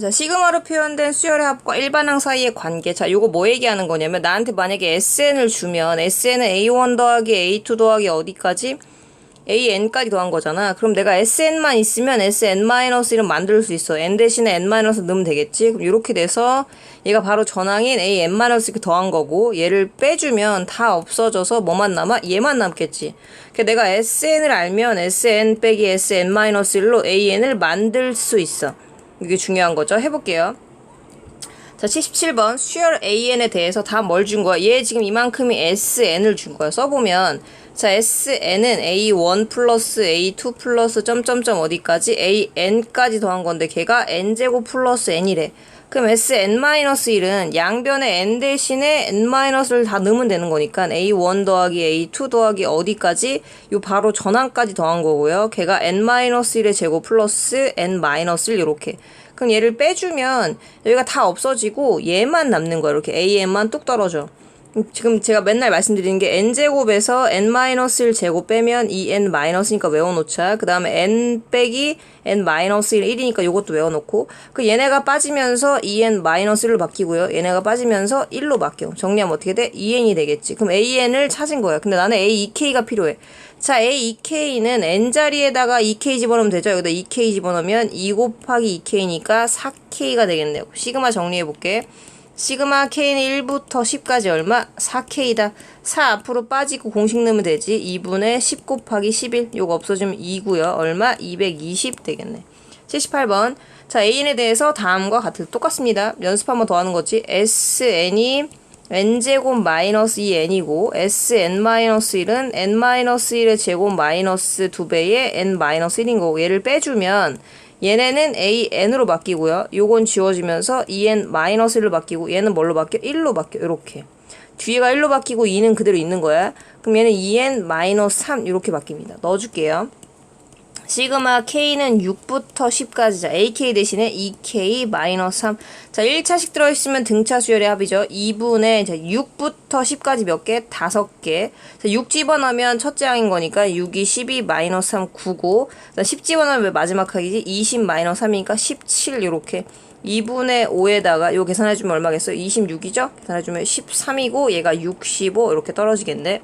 자, 시그마로 표현된 수열의 합과 일반항 사이의 관계. 자, 요거 뭐 얘기하는 거냐면, 나한테 만약에 SN을 주면, SN은 A1 더하기 A2 더하기 어디까지? AN까지 더한 거잖아. 그럼 내가 SN만 있으면 SN-1을 만들 수 있어. N 대신에 N- 넣으면 되겠지? 그럼 이렇게 돼서 얘가 바로 전항인 AN- 이렇게 더한 거고 얘를 빼주면 다 없어져서 뭐만 남아? 얘만 남겠지. 그러니까 내가 SN을 알면 SN 빼기 SN-1로 AN을 만들 수 있어. 이게 중요한 거죠. 해볼게요. 자, 77번 수열 AN에 대해서 다 뭘 준 거야? 얘 지금 이만큼이 SN을 준 거야. 써보면 자, SN은 A1 플러스 A2 플러스 점점점 어디까지? AN까지 더한 건데 걔가 N제곱 플러스 N이래. 그럼 SN-1은 양변에 N 대신에 N-를 다 넣으면 되는 거니까 A1 더하기 A2 더하기 어디까지? 요 바로 전항까지 더한 거고요. 걔가 N-1의 제곱 플러스 N-1 이렇게. 그럼 얘를 빼주면 여기가 다 없어지고 얘만 남는 거야. 이렇게 AN만 뚝 떨어져. 지금 제가 맨날 말씀드리는 게 n제곱에서 n-1 제곱 빼면 2n-니까 외워놓자. 그 다음에 n 빼기 n-1 1이니까 요것도 외워놓고 그 얘네가 빠지면서 2n-1로 바뀌고요. 얘네가 빠지면서 1로 바뀌어. 정리하면 어떻게 돼? 2n이 되겠지. 그럼 an을 찾은 거야. 근데 나는 a2k가 필요해. 자, a2k는 n자리에다가 2k 집어넣으면 되죠. 여기다 2k 집어넣으면 2 곱하기 2k니까 4k가 되겠네요. 시그마 정리해볼게. 시그마 k는 1부터 10까지 얼마? 4k다. 4 앞으로 빠지고 공식 넣으면 되지. 2분의 10 곱하기 11. 요거 없어지면 2고요. 얼마? 220 되겠네. 78번. 자, an에 대해서 다음과 같은 똑같습니다. 연습 한번 더 하는 거지. sn이 n제곱 마이너스 2n이고 sn-1은 n-1의 제곱 마이너스 2배의 n-1인 거고 얘를 빼주면 얘네는 AN으로 바뀌고요. 요건 지워지면서 EN-1로 바뀌고 얘는 뭘로 바뀌어? 1로 바뀌어. 이렇게. 뒤에가 1로 바뀌고 2는 그대로 있는 거야. 그럼 얘는 EN-3 이렇게 바뀝니다. 넣어줄게요. 시그마 K는 6부터 10까지. 자, AK 대신에 EK-3. 자, 1차식 들어있으면 등차 수열의 합이죠. 2분의 자, 6부터 10까지 몇 개? 5개. 자, 6 집어넣으면 첫째 항인 거니까 6이 12 3 9고. 자, 10 집어넣으면 왜 마지막 항이지? 20 3이니까 17 이렇게. 2분의 5에다가 요 계산해주면 얼마겠어요? 26이죠? 계산해주면 13이고 얘가 65 이렇게 떨어지겠네.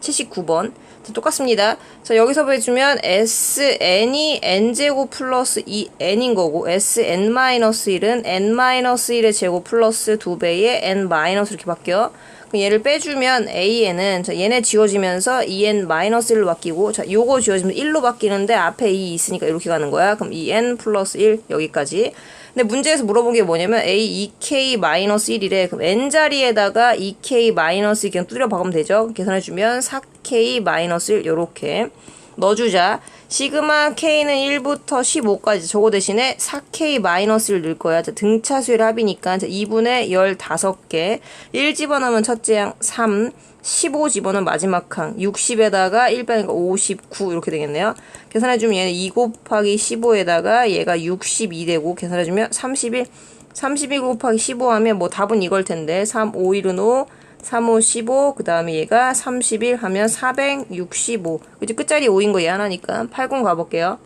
79번. 자, 똑같습니다. 자, 여기서 보여주면 SN이 N제곱 플러스 2N인 거고, SN-1은 N-1의 제곱 플러스 2배의 N- 이렇게 바뀌어. 그럼 얘를 빼주면 AN은, 자, 얘네 지워지면서 EN-1로 바뀌고, 자, 요거 지워지면 1로 바뀌는데 앞에 2 있으니까 이렇게 가는 거야. 그럼 EN 플러스 1, 여기까지. 근데 문제에서 물어본 게 뭐냐면 A 2K-1이래. 그럼 N자리에다가 2K- 그냥 두드려 박으면 되죠. 계산해주면 4K-1 요렇게 넣어주자. 시그마 K는 1부터 15까지 저거 대신에 4K-1을 넣을 거야. 자, 등차수열 합이니까 자, 2분의 15개. 1 집어넣으면 첫째 항 3. 15 집어넣은 마지막 항 60에다가 1 빼니까 59 이렇게 되겠네요. 계산해주면 얘는 2 곱하기 15에다가 얘가 62 되고 계산해주면 31 31 곱하기 15 하면 뭐 답은 이걸 텐데 3 5 1은 5 3 5 15 그 다음에 얘가 31 하면 465 그치 끝자리 5인 거 얘 하나니까 80 가볼게요.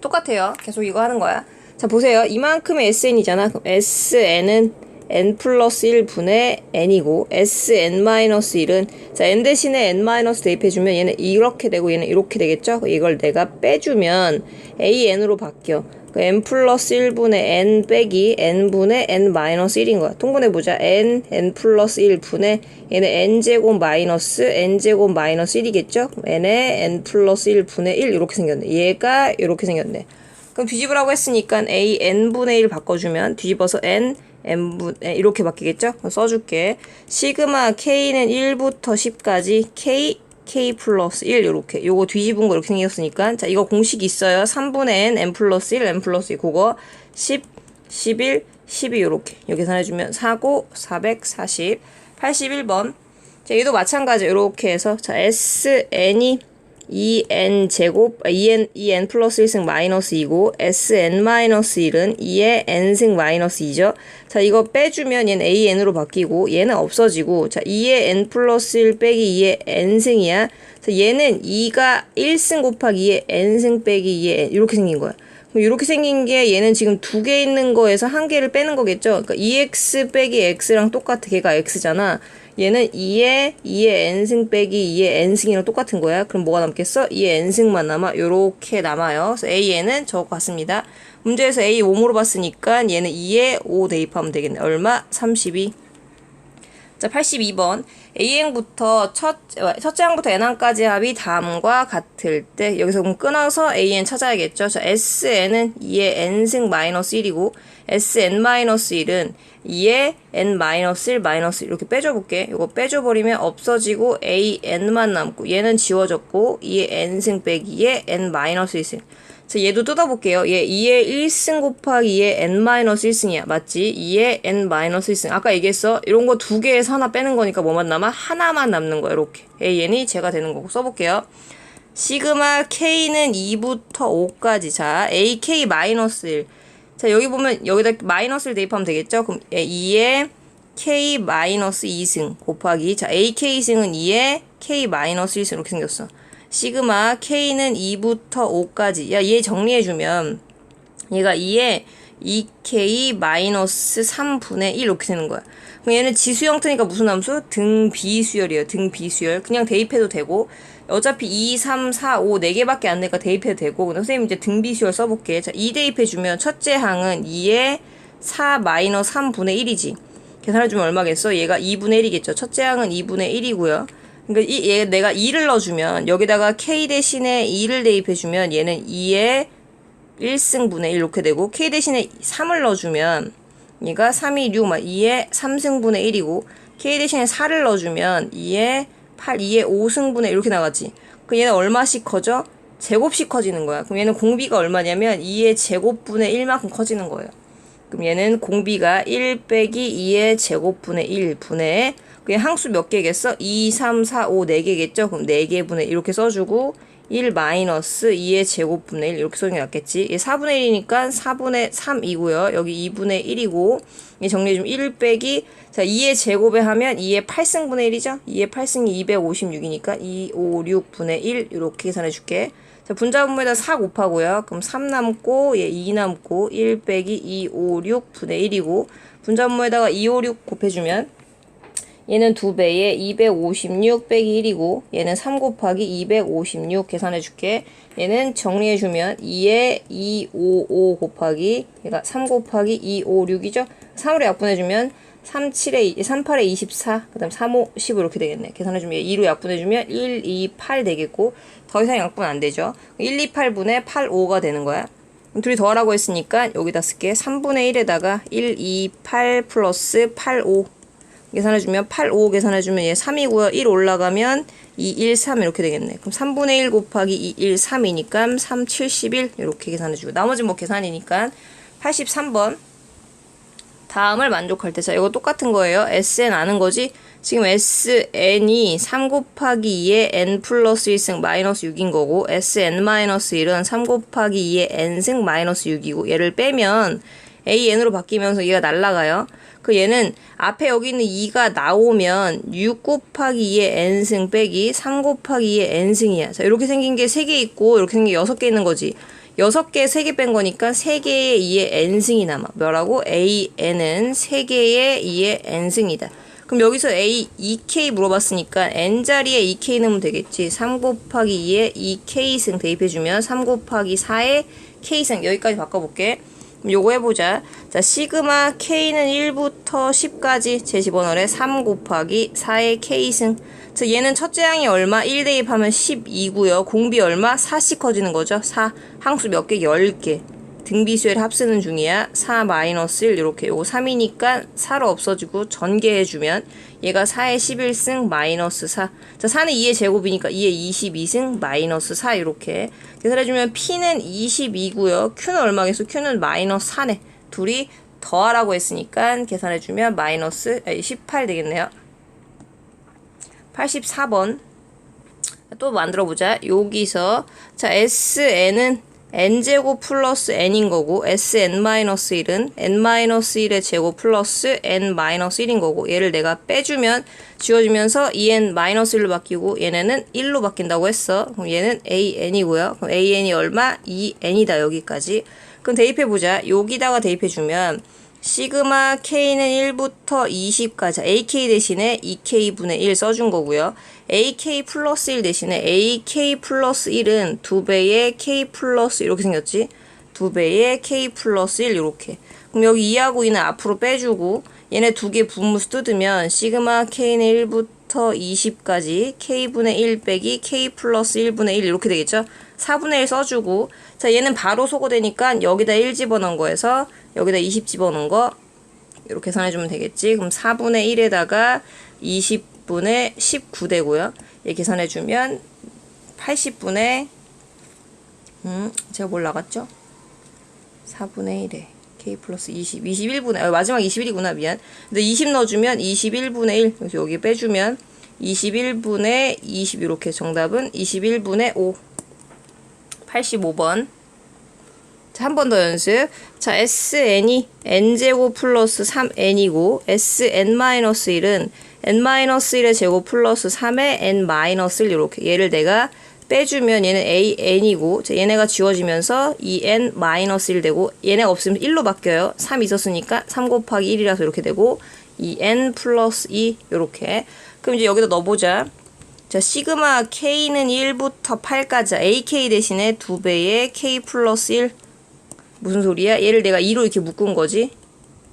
똑같아요. 계속 이거 하는 거야. 자 보세요. 이만큼의 SN이잖아. 그럼 SN은 n 플러스 1분의 n이고 sn-1은 자 n 대신에 n- 대입해주면 얘는 이렇게 되고 얘는 이렇게 되겠죠? 이걸 내가 빼주면 an으로 바뀌어. 그 n 플러스 1분의 n 빼기 n분의 n 마이너스 1인 거야. 통분해보자. n, n 플러스 1분의 얘는 n제곱 마이너스 n제곱 마이너스 1이겠죠? n에 n 플러스 1분의 1 이렇게 생겼네. 얘가 이렇게 생겼네. 그럼 뒤집으라고 했으니까 a n분의 1 바꿔주면 뒤집어서 n n분 이렇게 바뀌겠죠? 써줄게. 시그마 k는 1부터 10까지 k k 플러스 1 이렇게. 요거 뒤집은 거 이렇게 생겼으니까. 자 이거 공식 있어요. 3분의 n n 플러스 1 n 플러스 2 그거 10 11 12 이렇게. 여기 계산해주면 4고 440 81번. 자 얘도 마찬가지 이렇게 해서. 자 s n이 2n 제곱 2n 아, 2n 플러스 1승 마이너스 2고 sn 마이너스 1은 2의 n승 마이너스 2죠. 자 이거 빼주면 얘는 an으로 바뀌고 얘는 없어지고 자 2의 n 플러스 1 빼기 2의 n승이야. 자 얘는 2가 1승 곱하기 2의 n승 빼기 2의 n 이렇게 생긴 거야. 이렇게 생긴 게 얘는 지금 두 개 있는 거에서 한 개를 빼는 거겠죠. 그러니까 2x 빼기 x랑 똑같아. 걔가 x잖아. 얘는 2의 2의 n승 빼기 2의 n승이랑 똑같은 거야. 그럼 뭐가 남겠어? 2의 n승만 남아. 요렇게 남아요. 그래서 a는 저거 같습니다. 문제에서 a 5 물어봤으니까 얘는 2에 5 대입하면 되겠네. 얼마? 32. 자, 82번. AN부터 첫, 첫째 항부터 N항까지 합이 다음과 같을 때, 여기서 그럼 끊어서 AN 찾아야겠죠. 자, SN은 2의 N승 마이너스 1이고, SN-1은 2의 N-1 마이너스 이렇게 빼줘볼게. 이거 빼줘버리면 없어지고 AN만 남고, 얘는 지워졌고, 2의 N승 빼기 2의 N-1승. 자, 얘도 뜯어볼게요. 얘 2의 1승 곱하기 2의 n-1승이야. 맞지? 2의 n-1승. 아까 얘기했어. 이런 거 두 개에서 하나 빼는 거니까 뭐만 남아? 하나만 남는 거야. 이렇게. an이 제가 되는 거고 써볼게요. 시그마 k는 2부터 5까지. 자, ak 마이너스 1. 자, 여기 보면 여기다 마이너스를 대입하면 되겠죠? 그럼 2의 k 마이너스 2승 곱하기. 자, ak승은 2의 k 마이너스 1승 이렇게 생겼어. 시그마 k는 2부터 5까지. 야, 얘 정리해주면 얘가 2에 2k 마이너스 3분의 1 이렇게 되는 거야. 그럼 얘는 지수 형태니까 무슨 함수? 등 비수열이에요. 등 비수열. 그냥 대입해도 되고 어차피 2, 3, 4, 5 4개밖에 안 되니까 대입해도 되고 근데 선생님 이제 등 비수열 써볼게. 자, 2 대입해주면 첫째 항은 2에 4 마이너스 3분의 1이지. 계산해주면 얼마겠어? 얘가 2분의 1이겠죠. 첫째 항은 2분의 1이고요. 그러니까 이, 얘 내가 2를 넣어주면 여기다가 k 대신에 2를 대입해주면 얘는 2의 1승분의 1 이렇게 되고 k 대신에 3을 넣어주면 얘가 3이 6, 막 2의 3승분의 1이고 k 대신에 4를 넣어주면 2의 8, 2의 5승분의 1 이렇게 나가지. 그 얘는 얼마씩 커져? 제곱씩 커지는 거야. 그럼 얘는 공비가 얼마냐면 2의 제곱분의 1만큼 커지는 거예요. 그럼 얘는 공비가 1 빼기 2의 제곱분의 1 분의 그냥 항수 몇 개겠어? 2, 3, 4, 5, 4개겠죠? 그럼 4개분의 이렇게 써주고 1 마이너스 2의 제곱분의 1 이렇게 써주는 게 낫겠지. 얘 4분의 1이니까 4분의 3이고요. 여기 2분의 1이고 얘 정리해주면 1 빼기 자 2의 제곱에 하면 2의 8승분의 1이죠? 2의 8승이 256이니까 2, 5, 6분의 1 이렇게 계산해 줄게. 자, 분자분모에다 4 곱하고요. 그럼 3 남고, 얘2 남고, 1 빼기 2, 5, 6 분의 1이고, 분자분모에다가 2, 5, 6 곱해주면, 얘는 2배에 256 빼기 1이고, 얘는 3 곱하기 256 계산해줄게. 얘는 정리해주면, 2에 2, 5, 5 곱하기, 얘가 3 곱하기 2, 5, 6이죠? 3으로 약분해주면, 3, 7에, 3, 8에 24, 그 다음 3, 5, 15 이렇게 되겠네. 계산해주면 2로 약분해주면 1, 2, 8 되겠고, 더 이상 약분 안 되죠. 1, 2, 8분의 8, 5가 되는 거야. 둘이 더하라고 했으니까 여기다 쓸게. 3분의 1에다가 1, 2, 8 플러스 8, 5 계산해주면 8, 5 계산해주면 얘 3이고요. 1 올라가면 2, 1, 3 이렇게 되겠네. 그럼 3분의 1 곱하기 2, 1, 3이니까 3, 71 이렇게 계산해주고 나머지 뭐 계산이니까 83번 다음을 만족할 때, 자, 이거 똑같은 거예요. SN 아는 거지? 지금 SN이 3 곱하기 2의 N 플러스 1승 마이너스 6인 거고, SN 마이너스 1은 3 곱하기 2의 N승 마이너스 6이고, 얘를 빼면 AN으로 바뀌면서 얘가 날라가요. 그 얘는 앞에 여기 있는 2가 나오면 6 곱하기 2의 N승 빼기 3 곱하기 2의 N승이야. 자, 이렇게 생긴 게 3개 있고, 이렇게 생긴 게 6개 있는 거지. 여섯 개, 세 개 뺀 거니까 세 개의 2의 n승이 남아. 뭐라고? an은 세 개의 2의 n승이다. 그럼 여기서 a 2k 물어봤으니까 n 자리에 2k 넣으면 되겠지. 3 곱하기 2의 2k승 대입해주면 3 곱하기 4의 k승 여기까지 바꿔볼게. 요거 해보자. 자, 시그마 k는 1부터 10까지 제 집어넣으래 3 곱하기 4의 k승. 자, 얘는 첫째 항이 얼마? 1 대입하면 12고요. 공비 얼마? 4씩 커지는 거죠. 4. 항수 몇 개? 10개. 등비수열 합쓰는 중이야. 4 마이너스 1 이렇게. 요거 3이니까 4로 없어지고 전개해주면 얘가 4의 11승 마이너스 4. 자, 4는 2의 제곱이니까 2의 22승 마이너스 4 이렇게. 계산해주면 P는 22고요. Q는 얼마겠어? Q는 마이너스 4네. 둘이 더하라고 했으니까 계산해주면 마이너스 18 되겠네요. 84번 또 만들어 보자. 여기서 자 SN은 n제곱 플러스 n인 거고 sn-1은 n-1의 제곱 플러스 n-1인 거고 얘를 내가 빼주면 지워지면서 2n-1로 바뀌고 얘네는 1로 바뀐다고 했어. 그럼 얘는 an이고요. 그럼 an이 얼마? 2n이다 여기까지. 그럼 대입해 보자. 여기다가 대입해 주면 시그마 k는 1부터 20까지 ak 대신에 2k분의 1 써준 거고요. ak 플러스 1 대신에 ak 플러스 1은 2배의 k 플러스 이렇게 생겼지? 2배의 k 플러스 1 이렇게. 그럼 여기 2하고 2는 앞으로 빼주고 얘네 두 개 분무수 뜯으면 시그마 k는 1부터 20까지 k분의 1 빼기 k 플러스 1분의 1 이렇게 되겠죠? 4분의 1 써주고 자 얘는 바로 소거되니까 여기다 1 집어넣은 거에서 여기다 20 집어넣은 거 이렇게 계산해주면 되겠지. 그럼 4분의 1에다가 20분의 19 되고요. 얘 계산해주면 80분의 음 제가 뭘 나갔죠? 4분의 1에 k 플러스 20, 21분의 아, 마지막 21이구나 미안. 근데 20 넣어주면 21분의 1 그래서 여기 빼주면 21분의 20 이렇게 정답은 21분의 5 85번 자, 한 번 더 연습. 자, SN이 n제곱 플러스 3n이고 SN-1은 n-1의 제곱 플러스 3의 n-1 이렇게 얘를 내가 빼주면 얘는 an이고 자, 얘네가 지워지면서 2n-1 되고 얘네가 없으면 1로 바뀌어요. 3 있었으니까 3 곱하기 1이라서 이렇게 되고 2n 플러스 2 이렇게 그럼 이제 여기다 넣어보자. 자, 시그마 k는 1부터 8까지 ak 대신에 2배의 k 플러스 1 무슨 소리야? 얘를 내가 2로 이렇게 묶은 거지.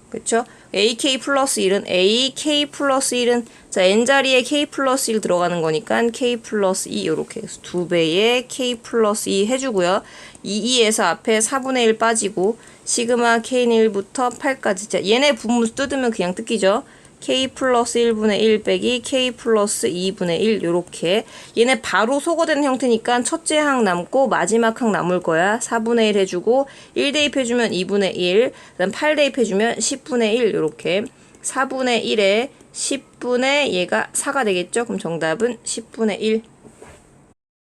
그쵸? AK 플러스 1은 AK 플러스 1은 자 n자리에 K 플러스 1 들어가는 거니까 K 플러스 2 이렇게 해서 두 배의 K 플러스 2 해주고요. 2, 2에서 앞에 4분의 1 빠지고 시그마 K는 1부터 8까지 자 얘네 분무 뜯으면 그냥 뜯기죠. K 플러스 1분의 1 빼기 k 플러스 2분의 1 요렇게. 얘네 바로 소거되는 형태니까 첫째 항 남고 마지막 항 남을 거야. 4분의 1 해주고 1 대입해주면 2분의 1 그다음 8 대입해주면 10분의 1 요렇게. 4분의 1에 10분의 얘가 4가 되겠죠? 그럼 정답은 10분의 1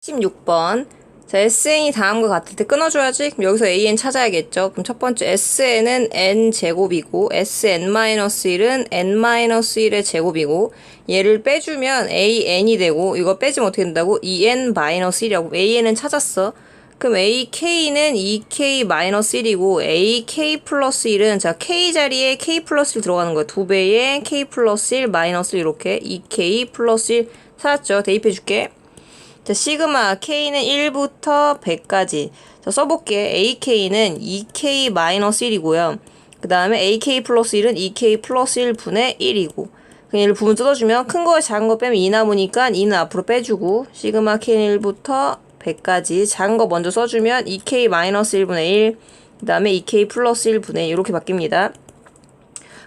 16번 자, SN이 다음과 같을 때 끊어줘야지. 그럼 여기서 AN 찾아야겠죠. 그럼 첫 번째 SN은 N 제곱이고 SN-1은 N-1의 제곱이고 얘를 빼주면 AN이 되고 이거 빼지면 어떻게 된다고? EN-1이라고 AN은 찾았어. 그럼 AK는 EK-1이고 AK 플러스 1은 자 K 자리에 K 플러스 1 들어가는 거야. 두 배의 K 플러스 1 마이너스 1 이렇게 EK 플러스 1 찾았죠. 대입해 줄게. 자, 시그마 K는 1부터 100까지. 자, 써볼게. AK는 2K-1이고요. 그 다음에 AK 플러스 1은 2K 플러스 1분의 1이고. 그냥 얘를 부분 뜯어주면 큰 거에 작은 거 빼면 2 남으니까 2는 앞으로 빼주고 시그마 K는 1부터 100까지 작은 거 먼저 써주면 2K-1분의 1, 그 다음에 2K 플러스 1분의 1 이렇게 바뀝니다.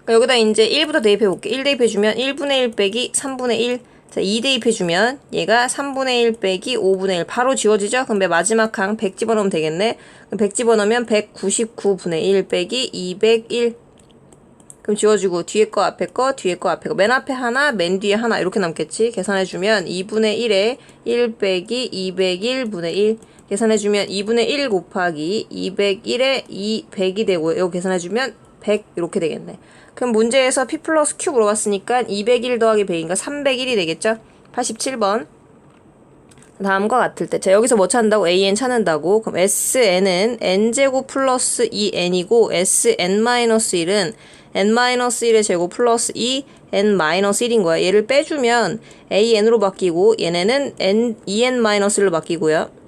그러니까 여기다 이제 1부터 대입해 볼게. 1 대입해 주면 1분의 1 빼기 3분의 1 자, 2 대입 해주면 얘가 3분의 1 빼기 5분의 1 바로 지워지죠? 맨 마지막 항 100 집어넣으면 되겠네. 그럼 100 집어넣으면 199분의 1 빼기 201 그럼 지워주고 뒤에 거 앞에 거 뒤에 거 앞에 거. 맨 앞에 하나 맨 뒤에 하나 이렇게 남겠지? 계산해주면 2분의 1에 1 빼기 201분의 1 계산해주면 2분의 1 곱하기 201에 2 100이 되고 이거 계산해주면 100 이렇게 되겠네 그럼 문제에서 P 플러스 Q 물어봤으니까 201 더하기 100인가 301이 되겠죠? 87번. 다음과 같을 때. 자, 여기서 뭐 찾는다고? AN 찾는다고. 그럼 SN은 N제곱 플러스 2N이고, SN-1은 N-1의 제곱 플러스 2, N-1인 거야. 얘를 빼주면 AN으로 바뀌고, 얘네는 N, 2N-1로 바뀌고요.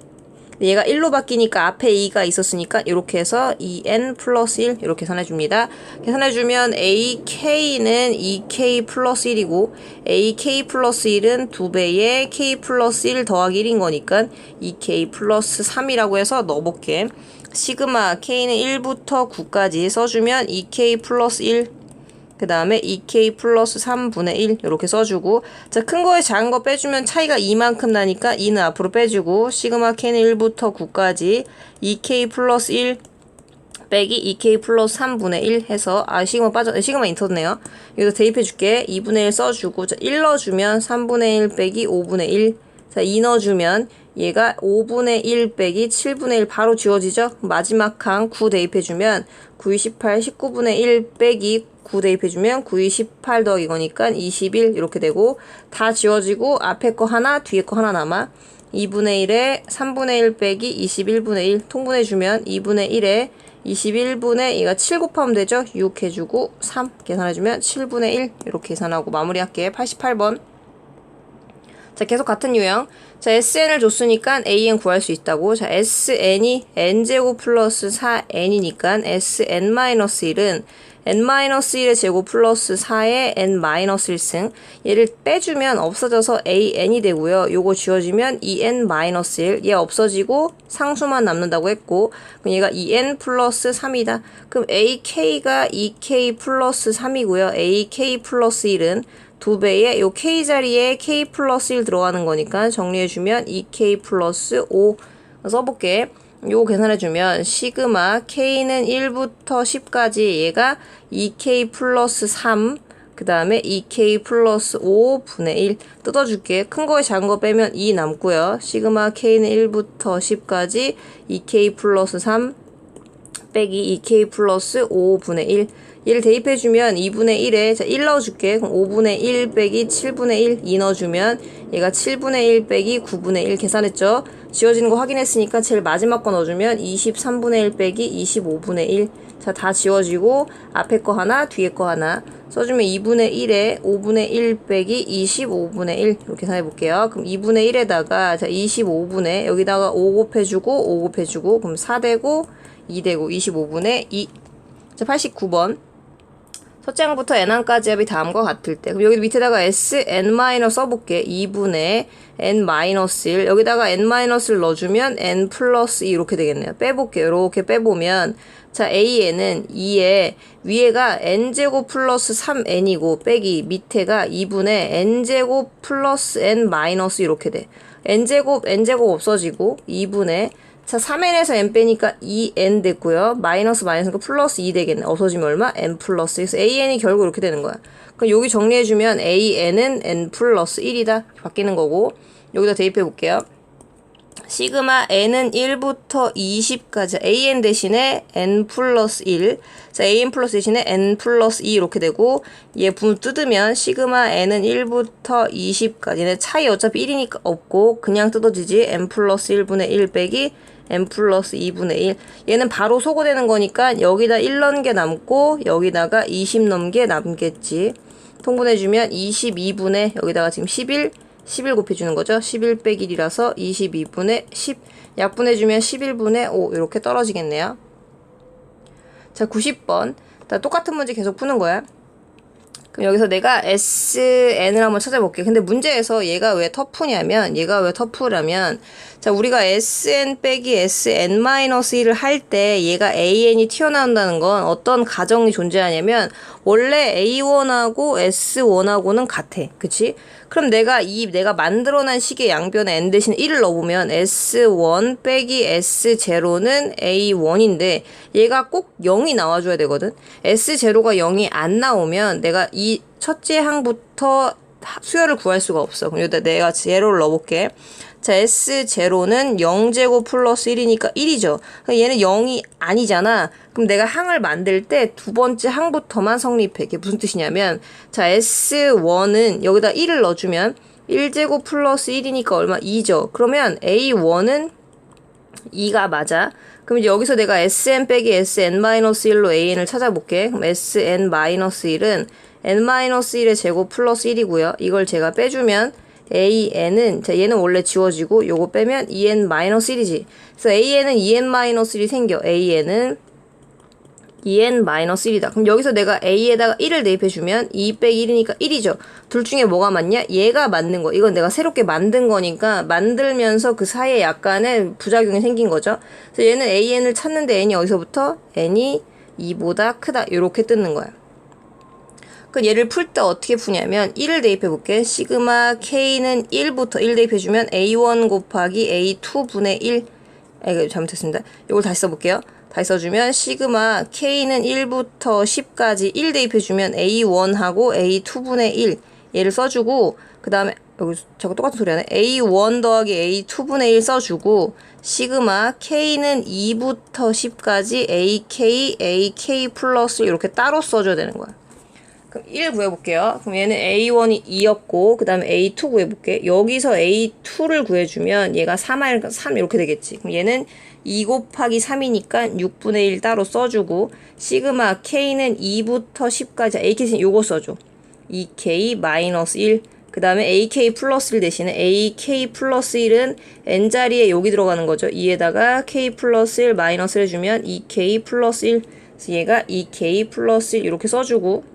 얘가 1로 바뀌니까 앞에 2가 있었으니까 이렇게 해서 2n 플러스 1 이렇게 계산해줍니다. 계산해주면 ak는 2k 플러스 1이고 ak 플러스 1은 2배의 k 플러스 1 더하기 1인 거니까 2k 플러스 3이라고 해서 넣어볼게. 시그마 k는 1부터 9까지 써주면 2k 플러스 1 그 다음에 2k 플러스 3분의 1 이렇게 써주고 자 큰 거에 작은 거 빼주면 차이가 이만큼 나니까 2는 앞으로 빼주고 시그마 k는 1부터 9까지 2k 플러스 1 빼기 2k 플러스 3분의 1 해서 아 시그마 빠져 시그마 인터네요. 여기서 대입해 줄게. 2분의 1 써주고 자 1 넣어주면 3분의 1 빼기 5분의 1 자, 2 넣어주면 얘가 5분의 1 빼기 7분의 1 바로 지워지죠? 마지막 항 9 대입해주면 9, 2, 18, 19분의 1 빼기 9 대입해주면 9, 2, 18 더하기 이거니까 21 이렇게 되고 다 지워지고 앞에 거 하나 뒤에 거 하나 남아 2분의 1에 3분의 1 빼기 21분의 1 통분해주면 2분의 1에 21분의 얘가 7 곱하면 되죠? 6 해주고 3 계산해주면 7분의 1 이렇게 계산하고 마무리할게 88번 자, 계속 같은 유형. 자, SN을 줬으니까 AN 구할 수 있다고. 자, SN이 N제곱 플러스 4N이니까 SN-1은 N-1의 제곱 플러스 4의 N-1승. 얘를 빼주면 없어져서 AN이 되고요. 요거 지워지면 EN-1. 얘 없어지고 상수만 남는다고 했고. 그럼 얘가 EN 플러스 3이다. 그럼 AK가 EK 플러스 3이고요. AK 플러스 1은 두 배의 요 k 자리에 k 플러스 1 들어가는 거니까 정리해주면 2k 플러스 5 써볼게. 요거 계산해주면 시그마 k는 1부터 10까지 얘가 2k 플러스 3 그 다음에 2k 플러스 5 분의 1 뜯어줄게. 큰 거에 작은 거 빼면 2 남고요. 시그마 k는 1부터 10까지 2k 플러스 3 빼기 2k 플러스 5 분의 1 얘를 대입해주면 2분의 1에 자, 1 넣어줄게. 그럼 5분의 1 빼기 7분의 1 2 넣어주면 얘가 7분의 1 빼기 9분의 1 계산했죠. 지워지는 거 확인했으니까 제일 마지막 거 넣어주면 23분의 1 빼기 25분의 1 자, 다 지워지고 앞에 거 하나, 뒤에 거 하나 써주면 2분의 1에 5분의 1 빼기 25분의 1 이렇게 계산해 볼게요. 그럼 2분의 1에다가 자 25분의 여기다가 5 곱해주고 5 곱해주고 그럼 4 되고 2 되고 25분의 2 자, 89번. 첫째 항부터 n항까지 합이 다음과 같을 때. 그럼 여기 밑에다가 sn- 써볼게. 2분의 n-1. 여기다가 n-를 넣어주면 n 플러스 2 이렇게 되겠네요. 빼볼게요. 이렇게 빼보면. 자, an은 2에 위에가 n제곱 플러스 3n이고 빼기 밑에가 2분의 n제곱 플러스 n 마이너스 이렇게 돼. n제곱, n제곱 없어지고 2분의 자, 3n에서 n 빼니까 2n 됐고요. 마이너스 마이너스가 플러스 2 되겠네. 없어지면 얼마? n 플러스. 그래서 an이 결국 이렇게 되는 거야. 그럼 여기 정리해주면 an은 n 플러스 1이다. 바뀌는 거고. 여기다 대입해 볼게요. 시그마 n은 1부터 20까지 an 대신에 n 플러스 1. 자, an 플러스 대신에 n 플러스 2 이렇게 되고 얘 분 뜯으면 시그마 n은 1부터 20까지는 차이 어차피 1이니까 없고 그냥 뜯어지지 n 플러스 1분의 1 빼기 n 플러스 2분의 1 얘는 바로 소거되는 거니까 여기다 1 넣은 게 남고 여기다가 20 넣은 게 남겠지. 통분해주면 22분의 여기다가 지금 11 11 곱해주는 거죠? 11 빼기 1이라서 22분의 10 약분해주면 11분의 5 이렇게 떨어지겠네요. 자 90번. 다 똑같은 문제 계속 푸는 거야 그럼 여기서 내가 SN을 한번 찾아볼게. 근데 문제에서 얘가 왜 터프냐면, 얘가 왜 터프라면, 자, 우리가 SN 빼기 SN-1을 할 때 얘가 AN이 튀어나온다는 건 어떤 가정이 존재하냐면, 원래 A1하고 S1하고는 같아. 그치? 그럼 내가 이, 내가 만들어낸 식의 양변에 N 대신 1을 넣어보면 S1 빼기 S0는 A1인데, 얘가 꼭 0이 나와줘야 되거든? S0가 0이 안 나오면 내가 이 첫째 항부터 수열을 구할 수가 없어. 그럼 여기다 내가 제로를 넣어볼게. 자, S0는 0제곱 플러스 1이니까 1이죠. 얘는 0이 아니잖아. 그럼 내가 항을 만들 때 두 번째 항부터만 성립해. 이게 무슨 뜻이냐면, 자, S1은 여기다 1을 넣어주면 1제곱 플러스 1이니까 얼마? 2죠. 그러면 A1은 2가 맞아. 그럼 이제 여기서 내가 sn 빼기 sn-1로 an을 찾아볼게. 그럼 sn-1은 n-1의 제곱 플러스 1이고요. 이걸 제가 빼주면 an은 자 얘는 원래 지워지고 요거 빼면 en-1이지. 그래서 an은 en-1이 생겨. an은 en-1이다. 그럼 여기서 내가 a에다가 1을 대입해주면 2 빼기 1이니까 1이죠. 둘 중에 뭐가 맞냐? 얘가 맞는 거. 이건 내가 새롭게 만든 거니까 만들면서 그 사이에 약간의 부작용이 생긴 거죠. 그래서 얘는 an을 찾는데 n이 어디서부터? n이 2보다 크다. 이렇게 뜯는 거야. 그 얘를 풀 때 어떻게 푸냐면 1을 대입해 볼게. 시그마 k는 1부터 1 대입해 주면 a1 곱하기 a2 분의 1. 아, 이거 잘못했습니다. 이걸 다시 써볼게요. 다시 써주면 시그마 k는 1부터 10까지 1 대입해 주면 a1하고 a2 분의 1 얘를 써주고 그 다음에 여기 자꾸 똑같은 소리 하네. A1 더하기 A2분의 1 써주고 시그마 K는 2부터 10까지 AK, AK 플러스 이렇게 따로 써줘야 되는 거야. 그럼 1 구해볼게요. 그럼 얘는 A1이 2였고 그 다음에 A2 구해볼게. 여기서 A2를 구해주면 얘가 3, 3 이렇게 되겠지. 그럼 얘는 2 곱하기 3이니까 6분의 1 따로 써주고 시그마 K는 2부터 10까지 AK는 요거 써줘. 2K 마이너스 1. 그 다음에 AK 플러스 1 대신에 AK 플러스 1은 N자리에 여기 들어가는 거죠. 2에다가 K 플러스 1 마이너스 해주면 2K 플러스 1. 그래서 얘가 2K 플러스 1 이렇게 써주고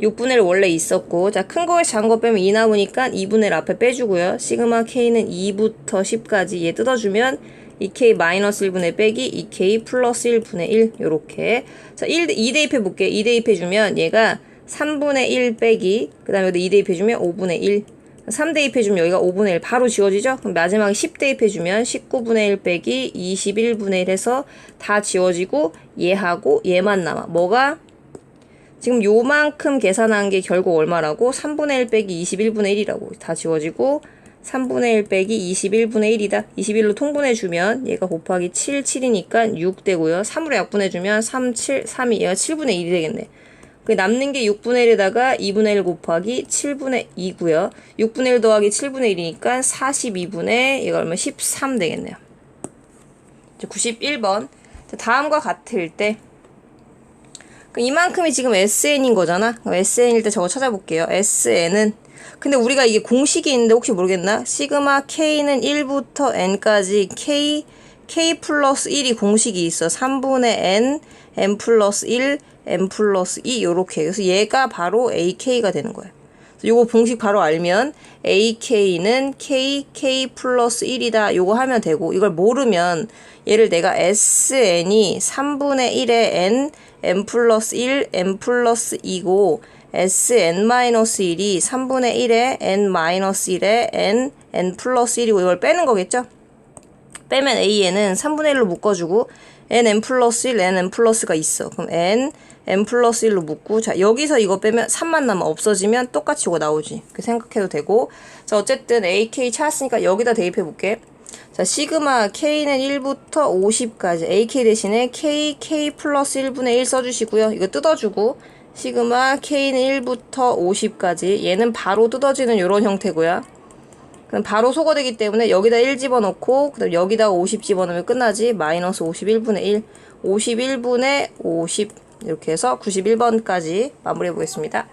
6분의 1 원래 있었고 자 큰 거에 작은 거 빼면 2 남으니까 2분의 1 앞에 빼주고요. 시그마 K는 2부터 10까지 얘 뜯어주면 2K 마이너스 1분의 빼기 2K 플러스 1분의 1 요렇게. 자 1, 2 대입해 볼게 2 대입해주면 얘가 3분의 1 빼기 그 다음에 여기 2 대입해주면 5분의 1 3 대입해주면 여기가 5분의 1 바로 지워지죠? 그럼 마지막에 10 대입해주면 19분의 1 빼기 21분의 1 해서 다 지워지고 얘하고 얘만 남아. 뭐가 지금 요만큼 계산한 게 결국 얼마라고? 3분의 1 빼기 21분의 1이라고 다 지워지고 3분의 1 빼기 21분의 1이다. 21로 통분해주면 얘가 곱하기 7, 7이니까 6 되고요. 3으로 약분해주면 3, 7, 3이 얘가 7분의 1이 되겠네. 그 남는 게 6분의 1에다가 2분의 1 곱하기 7분의 2고요. 6분의 1 더하기 7분의 1이니까 42분의 얘가 얼마 13 되겠네요. 이제 91번. 다음과 같을 때 이만큼이 지금 SN인 거잖아. SN일 때 저거 찾아볼게요. SN은 근데 우리가 이게 공식이 있는데 혹시 모르겠나? 시그마 K는 1부터 N까지 K K 플러스 1이 공식이 있어. 3분의 N, N 플러스 1, N 플러스 2 요렇게. 그래서 얘가 바로 AK가 되는 거예요. 요거 공식 바로 알면 AK는 K, K 플러스 1이다. 요거 하면 되고 이걸 모르면 얘를 내가 SN이 3분의 1의 N, N 플러스 1, N 플러스 2고 Sn-1이 3분의 1의 N-1의 N, N 플러스 1이고 이걸 빼는 거겠죠? 빼면 AN은 3분의 1로 묶어주고 N, N 플러스 1, N, N 플러스가 있어. 그럼 N, N 플러스 1로 묶고 자 여기서 이거 빼면 3만 남아 없어지면 똑같이 이거 나오지. 이렇게 생각해도 되고 자 어쨌든 AK 찾았으니까 여기다 대입해 볼게. 자 시그마 K는 1부터 50까지 AK 대신에 K, K 플러스 1분의 1 써주시고요. 이거 뜯어주고 시그마 K는 1부터 50까지 얘는 바로 뜯어지는 이런 형태고요. 그럼 바로 소거되기 때문에 여기다 1 집어넣고 그다음 여기다 50 집어넣으면 끝나지 마이너스 51분의 1 51분의 50 이렇게 해서 91번까지 마무리해 보겠습니다.